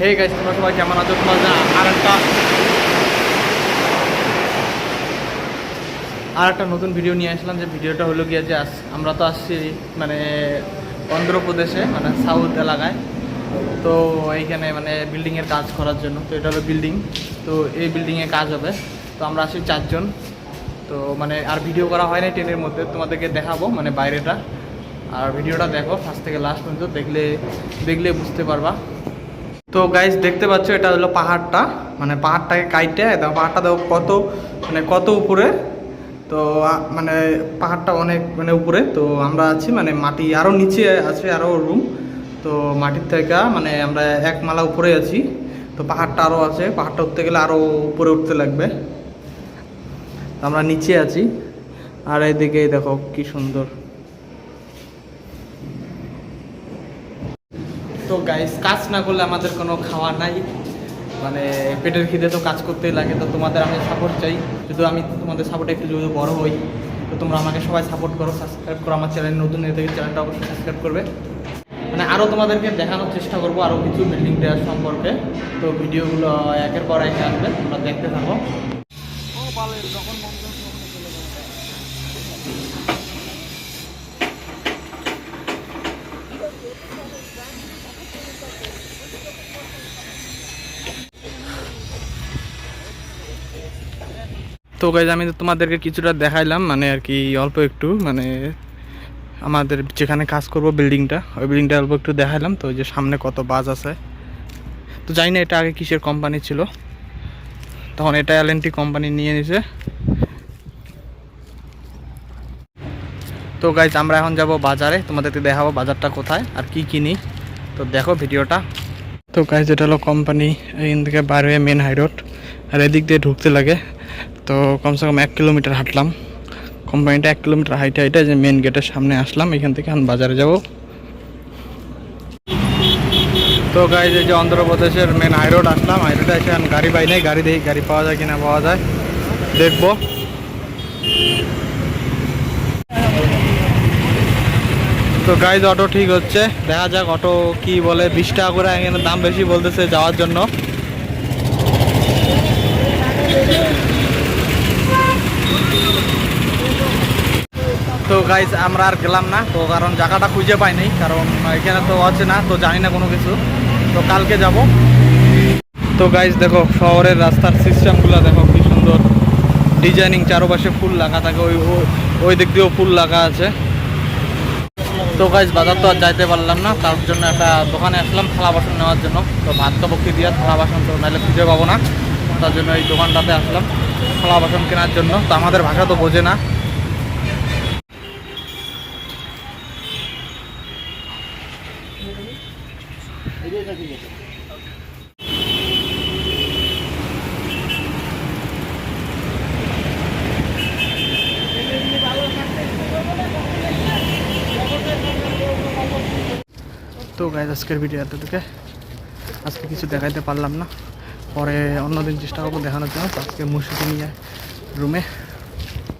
Hey guys তোমরা সবাই কেমন আছো? তোমার আর একটা আর একটা নতুন ভিডিও নিয়ে আসলাম। যে ভিডিওটা হলো গিয়ে যে আমরা তো আসছি মানে অন্ধ্রপ্রদেশে মানে সাউথ এলাকায়। তো এইখানে মানে বিল্ডিংয়ের কাজ করার জন্য। তো এটা হলো বিল্ডিং তো এই বিল্ডিংয়ে কাজ হবে। তো আমরা আসি চারজন। তো মানে আর ভিডিও করা হয় না ট্রেনের মধ্যে। তোমাদেরকে দেখাবো মানে বাইরেটা। আর ভিডিওটা দেখো ফার্স্ট থেকে লাস্ট পর্যন্ত। দেখলে দেখলে বুঝতে পারবা। তো গাইজ দেখতে পাচ্ছ, এটা হলো পাহাড়টা। মানে পাহাড়টাকে কাইটে পাহাড়টা দেখো কত মানে কত উপরে। তো মানে পাহাড়টা অনেক মানে উপরে। তো আমরা আছি মানে মাটি আরও নিচে আছে আরও রুম তো মাটির থেকে মানে আমরা এক মালা উপরে আছি। তো পাহাড়টা আরও আছে, পাহাড়টা উঠতে গেলে আরও উপরে উঠতে লাগবে। আমরা নিচে আছি। আর এদিকে দেখো কি সুন্দর। তো গাইস কাজ না করলে আমাদের কোনো খাওয়া নাই। মানে পেটের খিদে তো কাজ করতেই লাগে, তো তোমাদের আমি সাপোর্ট চাই। যদি আমি তোমাদের সাপোর্টে একটু যদি বড় হই, তো তোমরা আমাকে সবাই সাপোর্ট করো সাবস্ক্রাইব করো আমার চ্যানেল নতুন এর থেকে চ্যানেলটা অবশ্যই সাবস্ক্রাইব করবে। মানে আরও তোমাদেরকে দেখানোর চেষ্টা করব আরও কিছু বিল্ডিং দেওয়ার সম্পর্কে। তো ভিডিওগুলো একের পর এক আসবে, তোমরা দেখতে থাকো। তো গাইজ আমি তোমাদেরকে কিছুটা দেখাইলাম মানে আর কি অল্প একটু মানে আমাদের যেখানে কাজ করব বিল্ডিংটা ওই বিল্ডিংটা অল্প একটু দেখাইলাম, তো যে সামনে কত বাস আছে। তো জানি না এটা আগে কিসের কোম্পানি ছিল। তখন এটা এলএনটি কোম্পানি নিয়ে নিছে। তো গাইজ আমরা এখন যাব বাজারে, তোমাদেরকে দেখাবো বাজারটা কোথায়, আর কি কিনি। তো দেখো ভিডিওটা। তো গাইজ এটা হলো কোম্পানি এখান থেকে বার হয়ে মেন হাই রোড আর এদিক দিয়ে ঢুকতে লাগে। তো কমসে কম এক কিলোমিটার হাঁটলাম। কোম্পানিটা এক কিলোমিটার হাইটে হাইটে যে মেন গেটের সামনে আসলাম, এখান থেকে আমি বাজারে যাব। তো এই যে অন্ধ্রপ্রদেশের মেন হাই রোড আসলাম। হাই রোডে এসে এখন গাড়ি পাই নাই। গাড়ি দেখি গাড়ি পাওয়া যায় কিনা, পাওয়া যায়। দেখব। তো গাইজ অটো ঠিক হচ্ছে। দেখা যাক অটো কি বলে। বিশ টাকা করে এখানে দাম বেশি বলতেছে যাওয়ার জন্য। তো গাইজ আমরা আর গেলাম না, তো কারণ জায়গাটা খুঁজে পাইনি, কারণ এখানে তো আছে না, তো জানি না কোনো কিছু। তো কালকে যাব। তো গাইজ দেখো, শহরের রাস্তার সিস্টেমগুলো দেখো, কি সুন্দর। ডিজাইনিং চারপাশে ফুল লাগা থাকে, ওই ওই- দিক দিয়েও ফুল লাগা আছে। তো গাইজ বাজার তো আর যাইতে পারলাম না, তার জন্য একটা দোকানে আসলাম থালা বাসন নেওয়ার জন্য। তো ভাত কাপড়কে দিয়ে, থালা বাসন তো নাহলে খুঁজে পাবো না। তার জন্য এই দোকানটাতে আসলাম, থালা বাসন কেনার জন্য। তো আমাদের ভাষা তো বোঝে না। তো গাইজ আজকের ভিডিও এত থেকে আজকে কিছু দেখাইতে পারলাম না। পরে অন্যদিন চেষ্টা করব দেখানোর জন্য। আজকে মুর্শিদে নিয়ে রুমে